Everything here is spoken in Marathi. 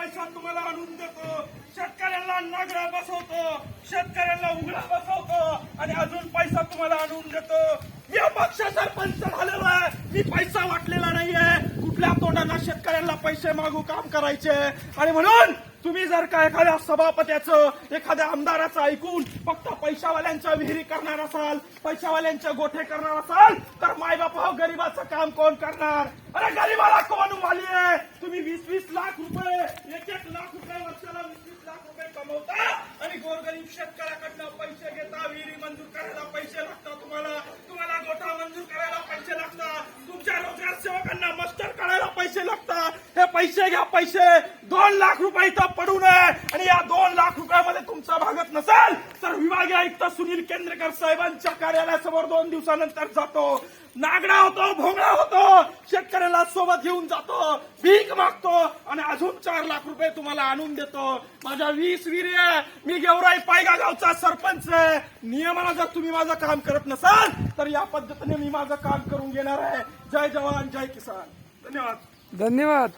पैसा तुम्हाला आणून देतो. शेतकऱ्यांना नागरा बसवतो. शेतकऱ्यांना उघडा बसवतो. आणि अजून पैसा तुम्हाला आणून देतो. या पक्ष सरपंच झालेलो आहे. मी पैसा वाटलेला नाहीये. कुठल्या तोंडाला शेतकऱ्यांना पैसे मागू काम करायचे? आणि म्हणून तुम्ही जर का एखाद्या सभापत्याचं एखाद्या आमदाराचं ऐकून फक्त पैशावाल्यांच्या विहिरी करणार असाल पैशावाल्यांच्या गोठे करणार असाल तर मायबाप हो गरीबाचं काम कोण करणार? अरे गरीबाला कोण उभाली आहे तुम्ही वीस वीस लाख रुपये गरीब शेतकऱ्याकडनं पैसे घेता विहिरी मंजूर करायला पैसे लागतात तुम्हाला. तुम्हाला गोठा मंजूर करायला पैसे लागतात. तुमच्या रोजगार सेवकांना मस्टर करायला पैसे लागतात. हे पैसे घ्या पैसे. दोन लाख रुपये इथं पडू नये. आणि या दोन तुमचा भागत नसेल तर विभागीय आयुक्त सुनील केंद्रेकर साहेबांच्या कार्यालयासमोर दोन दिवसानंतर जातो. नागडा होतो भोंगडा होतो शेतकऱ्याला सोबत घेऊन जातो भीक मागतो आणि अजून चार लाख रुपये तुम्हाला आणून देतो. माझ्या वीस वीर्य आहे मी गेवराई पायगा गावचा सरपंच आहे. नियमाला जर तुम्ही माझं काम करत नसाल तर या पद्धतीने मी माझं काम करून घेणार आहे. जय जवान जय किसान. धन्यवाद. धन्यवाद.